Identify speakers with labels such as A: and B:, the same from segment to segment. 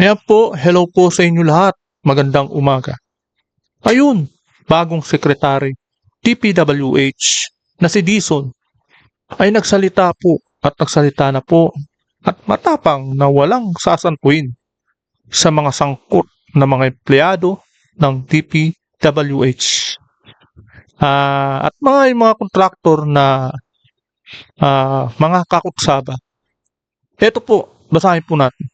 A: Ayan po, hello po sa inyo lahat. Magandang umaga. Ayun, bagong sekretary, TPWH, na si Dison, ay nagsalita po at nagsalita na po at matapang na walang sasantuin sa mga sangkot na mga empleyado ng TPWH. Ah, at mga mga kontraktor na ah, mga kakutsaba. Ito po, basahin po natin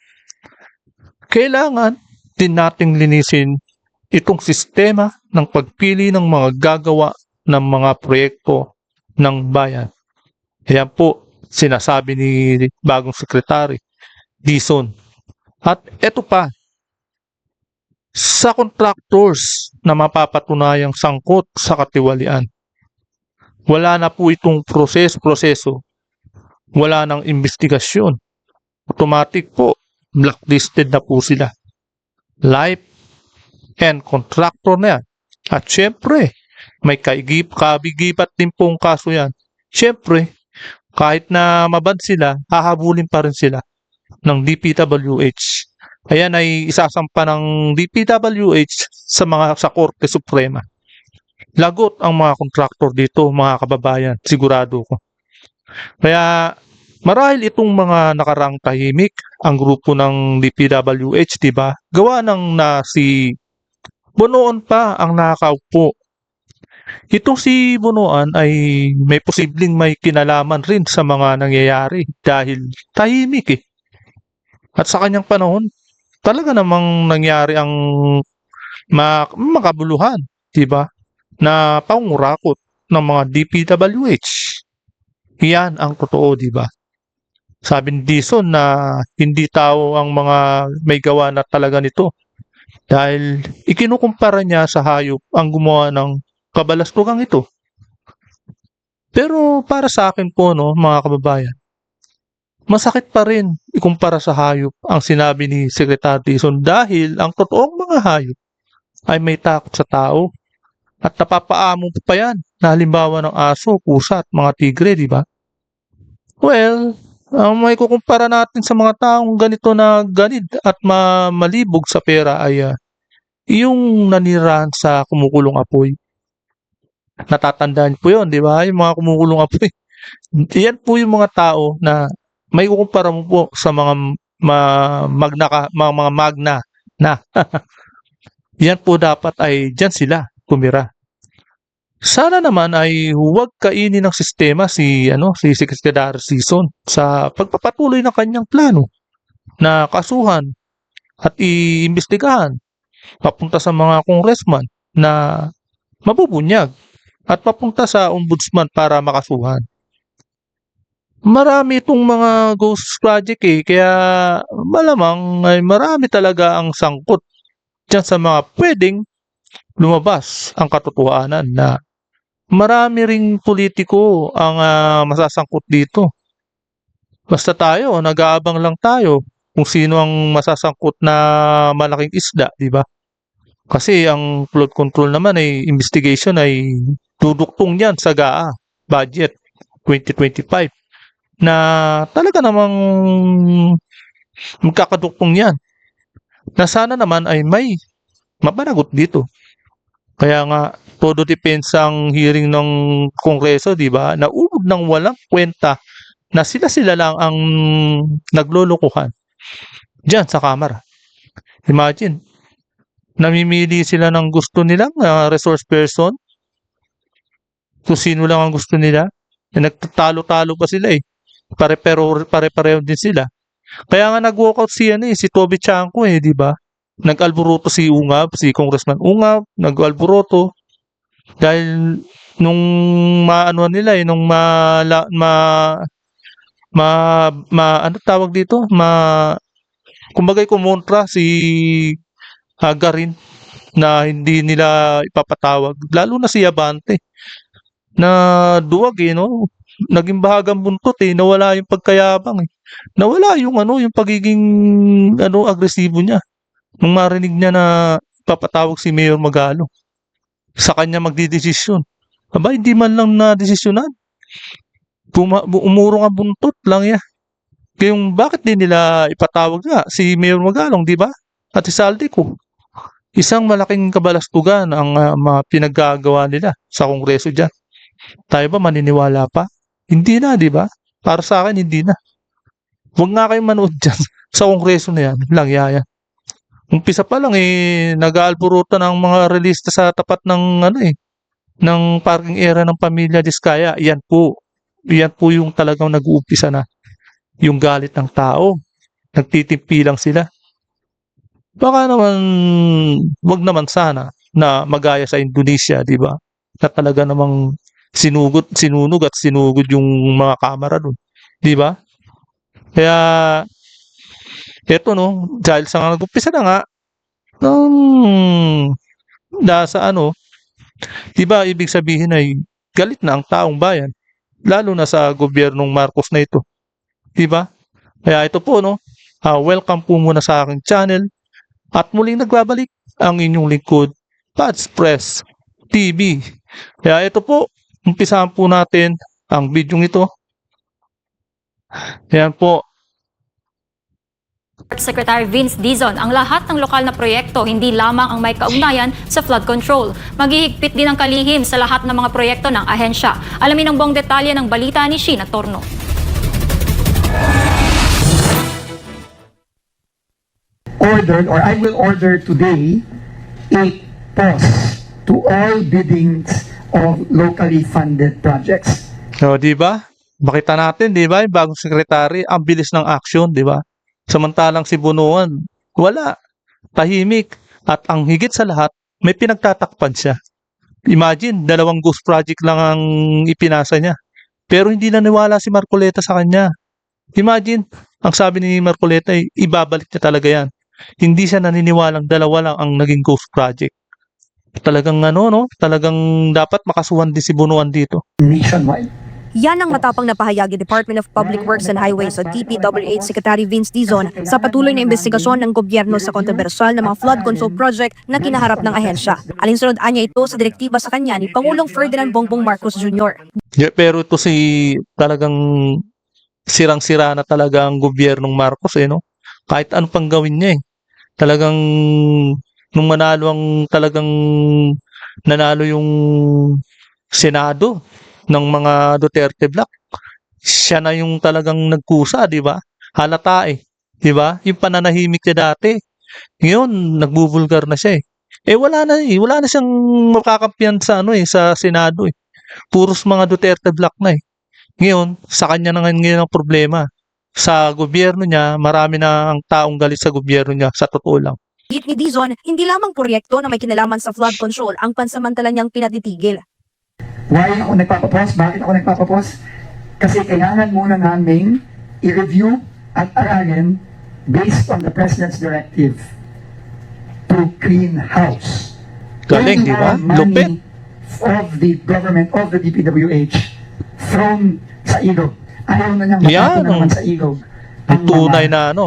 A: kailangan din nating linisin itong sistema ng pagpili ng mga gagawa ng mga proyekto ng bayan. Ayan po, sinasabi ni bagong sekretary, Dison. At ito pa, sa contractors na mapapatunayang sangkot sa katiwalian. Wala na po itong proses-proseso. Wala nang investigasyon. Automatic po, blacklisted na po sila. Life and contractor na yan. At syempre, may kaigip, kabigipat din pong kaso yan. Syempre, kahit na mabad sila, hahabulin pa rin sila ng DPWH. Ayan ay isasampa ng DPWH sa mga sa Korte Suprema. Lagot ang mga kontraktor dito, mga kababayan, sigurado ko. Kaya Marahil itong mga nakarang tahimik, ang grupo ng DPWH, di ba? Gawa ng na si Bonoan pa ang nakakaupo. Itong si Bonoan ay may posibleng may kinalaman rin sa mga nangyayari dahil tahimik eh. At sa kanyang panahon, talaga namang nangyari ang ma- makabuluhan, di ba? Na pangurakot ng mga DPWH. Yan ang totoo, di ba? Sabi ni Dison na hindi tao ang mga may gawa na talaga nito. Dahil ikinukumpara niya sa hayop ang gumawa ng kabalastugang ito. Pero para sa akin po, no, mga kababayan, masakit pa rin ikumpara sa hayop ang sinabi ni Secretary Dison dahil ang totoong mga hayop ay may takot sa tao at napapaamo pa yan na halimbawa ng aso, pusa at mga tigre, di ba? Well, ang may kukumpara natin sa mga taong ganito na ganid at ma malibog sa pera ay ah, yung nanirahan sa kumukulong apoy. Natatandaan po yun, di ba? Yung mga kumukulong apoy. Yan po yung mga tao na may kukumpara mo po sa mga ma, magna, mga, mga magna na. Yan po dapat ay dyan sila tumira. Sana naman ay huwag kainin ng sistema si ano si Secretary Season sa pagpapatuloy ng kanyang plano na kasuhan at iimbestigahan papunta sa mga congressman na mabubunyag at papunta sa ombudsman para makasuhan. Marami itong mga ghost project eh, kaya malamang ay marami talaga ang sangkot dyan sa mga pwedeng lumabas ang katotohanan na marami ring politiko ang ah, masasangkot dito. Basta tayo, nag-aabang lang tayo kung sino ang masasangkot na malaking isda, di ba? Kasi ang flood control naman ay investigation ay duduktong yan sa GAA budget 2025 na talaga namang magkakaduktong yan. Na sana naman ay may mapanagot dito. Kaya nga, todo depensa ang hearing ng Kongreso, di ba? Naulog ng walang kwenta na sila-sila lang ang naglulukuhan diyan sa Kamara. Imagine, namimili sila ng gusto nilang ah, resource person, kung sino lang ang gusto nila. Eh, nagtatalo-talo pa sila eh. Pare-pero, pare-pareho din sila. Kaya nga nag-walkout si, ano, eh, si Toby Chanko eh, di ba? Nag-alboroto si Ungab, si Congressman Ungab, nag-alboroto. Dahil nung maano nila eh, nung ma, la, ma, ma, ma, ano tawag dito? Ma, kumbagay kumontra si Hagarin na hindi nila ipapatawag. Lalo na si Abante na duwag eh, no? Naging bahagang buntot eh, nawala yung pagkayabang eh. Nawala yung ano, yung pagiging ano, agresibo niya. Nung marinig niya na papatawag si Mayor Magalo sa kanya magdidesisyon. Aba, hindi man lang na desisyonan. Puma, umurong buntot lang ya. Kayong bakit din nila ipatawag nga si Mayor Magalong, di ba? At si Saldico. Isang malaking kabalastugan ang ah, mga pinaggagawa nila sa kongreso dyan. Tayo ba maniniwala pa? Hindi na, di ba? Para sa akin, hindi na. Huwag nga kayong manood dyan sa kongreso na yan. Lang yaya. Umpisa pa lang eh, nag-aalburutan ang mga relista sa tapat ng ano eh, ng parking area ng pamilya Diskaya. Yan po. Yan po yung talagang nag-uumpisa na yung galit ng tao. Nagtitimpi lang sila. Baka naman, wag naman sana na magaya sa Indonesia, di ba? Na talaga namang sinugot, sinunog at sinugod yung mga kamera doon. Di ba? Kaya, eto no, dahil sa nag-umpisa na nga, um, nasa ano, di ba ibig sabihin ay galit na ang taong bayan, lalo na sa gobyernong Marcos na ito. Di ba? Kaya ito po no, ah, welcome po muna sa aking channel at muling nagbabalik ang inyong lingkod, Pads Press TV. Kaya ito po, umpisahan po natin ang video ito. Ayan po,
B: Secretary Vince Dizon, ang lahat ng lokal na proyekto hindi lamang ang may kaugnayan sa flood control. Maghihigpit din ang kalihim sa lahat ng mga proyekto ng ahensya. Alamin ang buong detalye ng balita ni Sheena Torno.
C: ordered or I will order today a pause to all biddings of locally funded projects.
A: O, di ba? Makita natin, di ba? Yung bagong sekretary, ang bilis ng action, di ba? Samantalang si Bunuan, wala. Tahimik. At ang higit sa lahat, may pinagtatakpan siya. Imagine, dalawang ghost project lang ang ipinasa niya. Pero hindi naniwala si Marcoleta sa kanya. Imagine, ang sabi ni Marcoleta, ay ibabalik niya talaga yan. Hindi siya naniniwalang dalawa lang ang naging ghost project. Talagang ano, no? Talagang dapat makasuhan din si Bunuan dito.
C: nationwide.
D: Yan ang matapang na pahayag ni Department of Public Works and Highways o DPWH Secretary Vince Dizon sa patuloy na investigasyon ng gobyerno sa kontrobersyal na mga flood control project na kinaharap ng ahensya. Alinsunod anya ito sa direktiba sa kanya ni Pangulong Ferdinand Bongbong Marcos Jr.
A: Yeah, pero ito si talagang sirang-sira na talaga ang gobyernong Marcos eh, no? Kahit ano pang gawin niya eh. Talagang nung manalo ang talagang nanalo yung Senado ng mga Duterte Black, siya na yung talagang nagkusa, di ba? Halata eh. Di ba? Yung pananahimik niya dati. Ngayon, nagbubulgar na siya eh. Eh wala na eh. Wala na siyang makakampiyan sa ano eh, sa Senado eh. Puros mga Duterte Black na eh. Ngayon, sa kanya na ngayon, ang problema. Sa gobyerno niya, marami na ang taong galit sa gobyerno niya, sa totoo lang.
D: Git ni Dizon, hindi lamang proyekto na may kinalaman sa flood control ang pansamantala niyang pinatitigil.
C: Why ako nagpapapos? Bakit ako nagpapapos? Kasi kailangan muna namin i-review at aralin based on the President's directive to clean house.
A: Galing, di ba? Lupit.
C: Of the government, of the DPWH thrown sa ilog. Ayaw na niyang
A: Yan,
C: matapon na naman
A: oh.
C: sa ilog
A: Yung tunay na ano.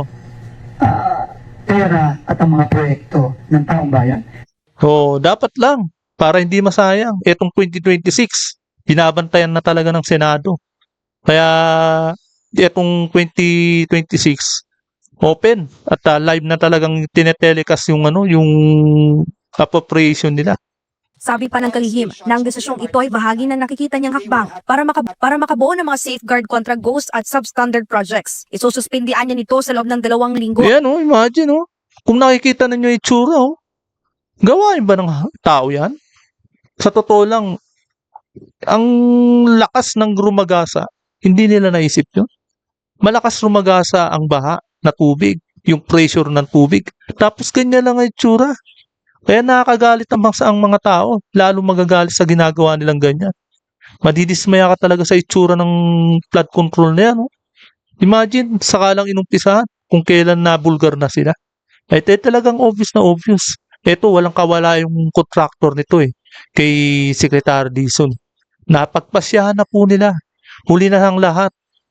C: ah, pera at ang mga proyekto ng taong bayan.
A: So, dapat lang para hindi masayang. Etong 2026, binabantayan na talaga ng Senado. Kaya etong 2026 open at ah, live na talagang tinetelecast yung ano, yung appropriation nila.
D: Sabi pa ng kalihim na ang desisyong ito ay bahagi ng nakikita niyang hakbang para, maka, para makabuo ng mga safeguard contra ghost at substandard projects. Isususpindian niya nito sa loob ng dalawang linggo.
A: Ayan oh, imagine oh. Kung nakikita ninyo itsura oh. Gawain ba ng tao yan? Sa totoo lang, ang lakas ng rumagasa, hindi nila naisip yun. Malakas rumagasa ang baha na tubig, yung pressure ng tubig. Tapos ganyan lang ang itsura. Kaya nakakagalit ang ang mga tao, lalo magagalit sa ginagawa nilang ganyan. Madidismaya ka talaga sa itsura ng flood control na yan. Oh. Imagine, sakalang inumpisahan kung kailan nabulgar na sila. Ay, eh, talagang obvious na obvious. Ito, walang kawala yung contractor nito eh, kay Secretary Dizon. Napagpasyahan na po nila. Huli na ang lahat.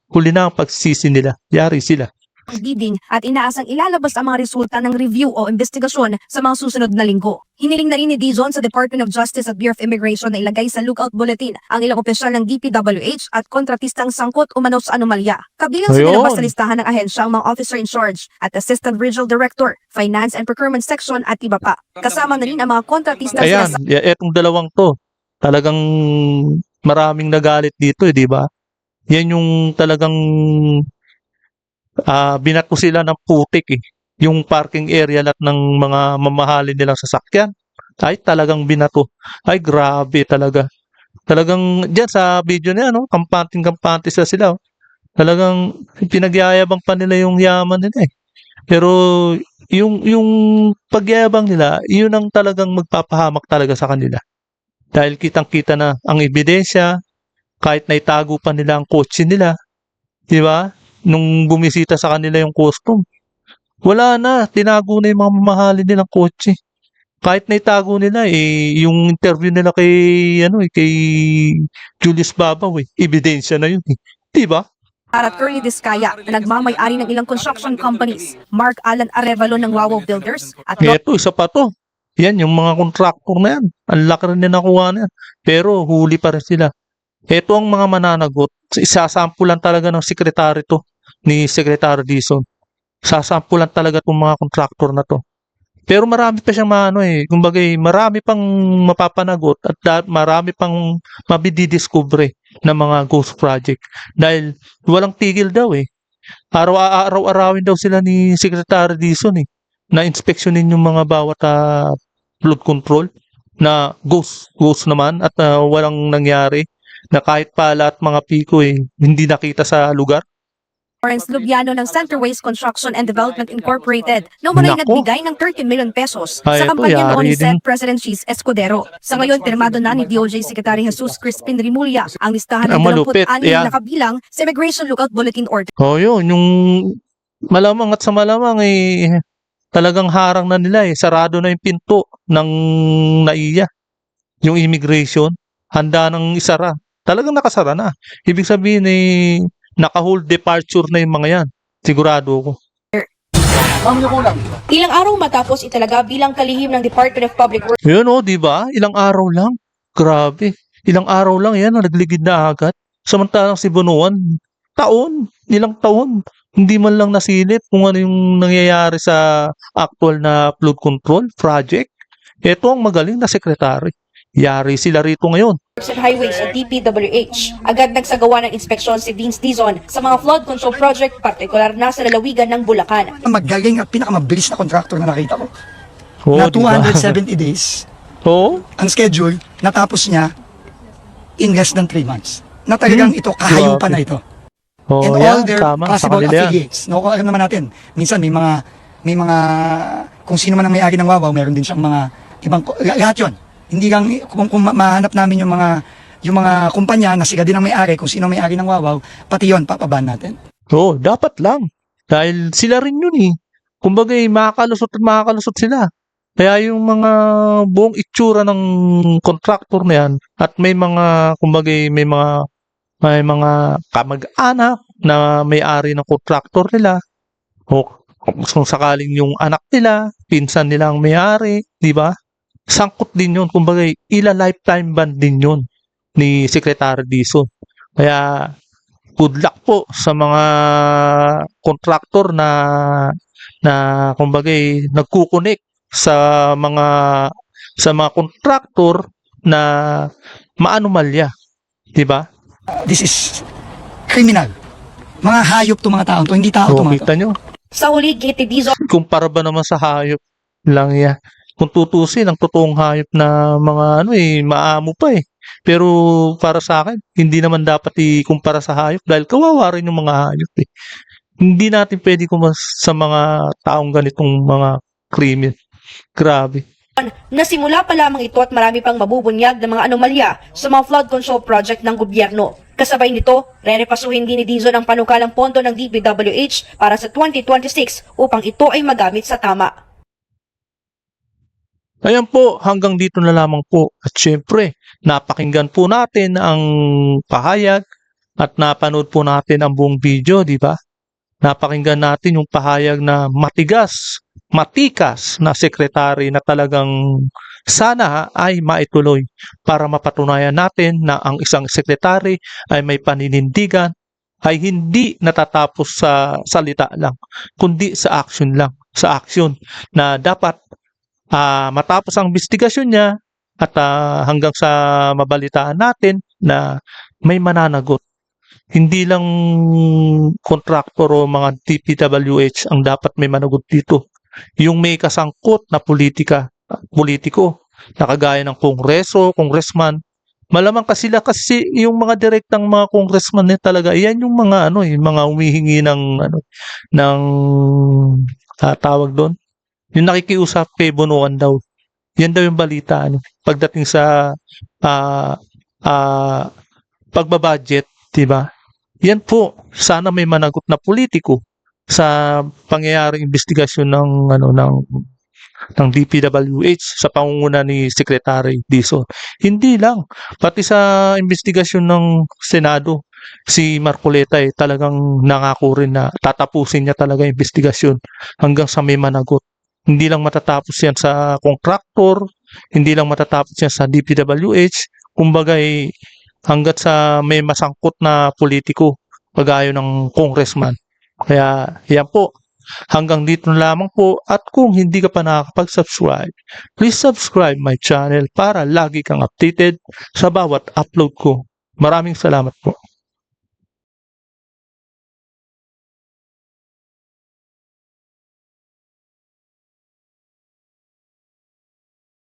A: Huli na ang pagsisi nila. Yari sila.
D: Bidding at inaasang ilalabas ang mga resulta ng review o investigasyon sa mga susunod na linggo. Hiniling na rin ni Dizon sa Department of Justice at Bureau of Immigration na ilagay sa lookout bulletin ang ilang opisyal ng DPWH at kontratistang sangkot umano sa anomalya. Kabilang sa nilabas sa listahan ng ahensya ang mga officer in charge at assistant regional director, finance and procurement section at iba pa. Kasama na rin ang mga kontratista
A: Ayan, y- etong dalawang to, talagang maraming nagalit dito eh, di ba? Yan yung talagang ah binato sila ng putik eh. Yung parking area lahat ng mga mamahalin nilang sasakyan. Ay talagang binato. Ay grabe talaga. Talagang diyan sa video niya no, kampanting-kampante sila sila. oh. Talagang pinagyayabang pa nila yung yaman nila eh. Pero yung yung pagyayabang nila, yun ang talagang magpapahamak talaga sa kanila. Dahil kitang-kita na ang ebidensya, kahit naitago pa nila ang kotse nila, di ba? Nung bumisita sa kanila yung custom. Wala na, tinago na yung mga mamahalin nilang kotse. Kahit naitago nila, eh, yung interview nila kay, ano eh, kay Julius Babaw, eh, ebidensya na yun, eh. Di ba?
D: at Curly Discaya na nagmamay-ari ng ilang construction companies, Mark Alan Arevalo ng Wawaw Builders at
A: Eto, isa pa to. Yan, yung mga contractor na yan. Ang laki rin na nakuha na yan. Pero huli pa rin sila. Ito ang mga mananagot. Isasampulan talaga ng sekretary to ni Secretary Dizon. Sasampulan talaga itong mga contractor na to. Pero marami pa siyang maano eh. Kumbaga, eh, marami pang mapapanagot at marami pang mabididiscover ng mga ghost project. Dahil walang tigil daw eh. Araw-arawin daw sila ni Secretary Dizon eh na inspeksyonin yung mga bawat ah, flood control na ghost, ghost naman at ah, walang nangyari na kahit pala at mga piko eh, hindi nakita sa lugar.
D: Lawrence Lubiano ng Centerways Construction and Development Incorporated na umunay nagbigay ng 30 million pesos
A: Ay,
D: sa kampanya noon ni. Senate President Cheese Escudero. Sa ngayon, pirmado na ni DOJ Secretary Jesus Crispin Rimulya ang listahan ng
A: Ang malupit,
D: 26
A: yan.
D: na kabilang sa Immigration Lookout Bulletin Order.
A: Oh, yun, yung malamang at sa malamang eh, talagang harang na nila eh. Sarado na yung pinto ng NAIA. Yung immigration, handa ng isara. Talagang nakasara na. Ibig sabihin eh, naka-hold departure na yung mga yan. Sigurado ko.
D: Ilang araw matapos italaga bilang kalihim ng Department of Public Works
A: Yun oh, di ba? Ilang araw lang. Grabe. Ilang araw lang yan, nagligid na agad. Samantalang si Bunuan, taon, ilang taon. Hindi man lang nasilip kung ano yung nangyayari sa actual na flood control project. Ito ang magaling na sekretary. Yari sila rito ngayon.
D: and Highways at DPWH. Agad nagsagawa ng inspeksyon si Vince Dizon sa mga flood control project, partikular na sa lalawigan ng Bulacan.
C: Ang magaling at pinakamabilis na contractor na nakita ko.
A: Oh,
C: na
A: di ba?
C: 270 days,
A: Oo.
C: ang schedule, natapos niya in less than 3 months. Na talagang ito, kahayupan
A: Hmm.
C: na ito.
A: Oh,
C: And
A: yan,
C: all their
A: tama.
C: Possible affiliates. No, kung alam naman natin, minsan may mga, may mga, kung sino man ang may-ari ng Wawaw, meron din siyang mga ibang, lahat yun. Hindi lang, kung, kung ma- mahanap namin yung mga, yung mga kumpanya na sila din ang may-ari, kung sino may-ari ng Wawaw, pati yun, papaban natin.
A: Oo, dapat lang. Dahil sila rin yun eh. Kumbaga eh, makakalusot at makakalusot sila. Kaya yung mga buong itsura ng contractor na yan at may mga, kumbaga eh, may mga may mga kamag-anak na may-ari ng contractor nila o kung sakaling yung anak nila, pinsan nila ang may-ari, di ba? Sangkot din yun. Kumbaga, ila lifetime ban din yun ni Secretary Dizon. Kaya good luck po sa mga contractor na na kumbaga eh, nagkukunik sa mga sa mga contractor na maanomalya, 'di ba?
C: This is criminal. Mga hayop to mga tao to, hindi tao to
A: O,
C: mga to.
A: kita nyo,
D: Sa huli, Giti Dizon
A: kumpara ba naman sa hayop lang ya. Kung tutusin, ang totoong hayop na mga ano eh, maamo pa eh. Pero para sa akin, hindi naman dapat ikumpara sa hayop dahil kawawa rin yung mga hayop eh. Hindi natin pwede kumas sa mga taong ganitong mga krimen. Grabe.
D: Nasimula pa lamang ito at marami pang mabubunyag ng mga anomalya sa mga flood control project ng gobyerno. Kasabay nito, re-repasuhin din ni Dizon ang panukalang pondo ng DPWH para sa 2026 upang ito ay magamit sa tama.
A: Ayan po, hanggang dito na lamang po. At syempre, napakinggan po natin ang pahayag at napanood po natin ang buong video, di ba? napakinggan natin yung pahayag na matigas, matikas na sekretary na talagang sana ay maituloy para mapatunayan natin na ang isang sekretary ay may paninindigan ay hindi natatapos sa salita lang, kundi sa action lang, sa action na dapat ah, matapos ang investigasyon niya at ah, hanggang sa mabalitaan natin na may mananagot. Hindi lang kontraktor o mga DPWH ang dapat may managot dito. Yung may kasangkot na politika, politiko, na kagaya ng kongreso, congressman, malamang kasi sila kasi yung mga direktang mga congressman na talaga, yan yung mga ano, yung mga humihingi ng ano ng ah, tawag doon. Yung nakikiusap kay Bonoan daw. Yan daw yung balita ano, pagdating sa ah ah, pagbabudget, 'di ba? Yan po, sana may managot na politiko sa pangyayaring investigasyon ng ano ng ng DPWH sa pangunguna ni Secretary Dizon. Hindi lang, pati sa investigasyon ng Senado, si Marcoleta eh, talagang nangako rin na tatapusin niya talaga investigasyon hanggang sa may managot. Hindi lang matatapos yan sa contractor, hindi lang matatapos yan sa DPWH, kumbaga eh, hanggat sa may masangkot na politiko, kagaya ng congressman. Kaya yan po, hanggang dito lamang po at kung hindi ka pa nakakapag-subscribe, please subscribe my channel para lagi kang updated sa bawat upload ko. Maraming salamat po.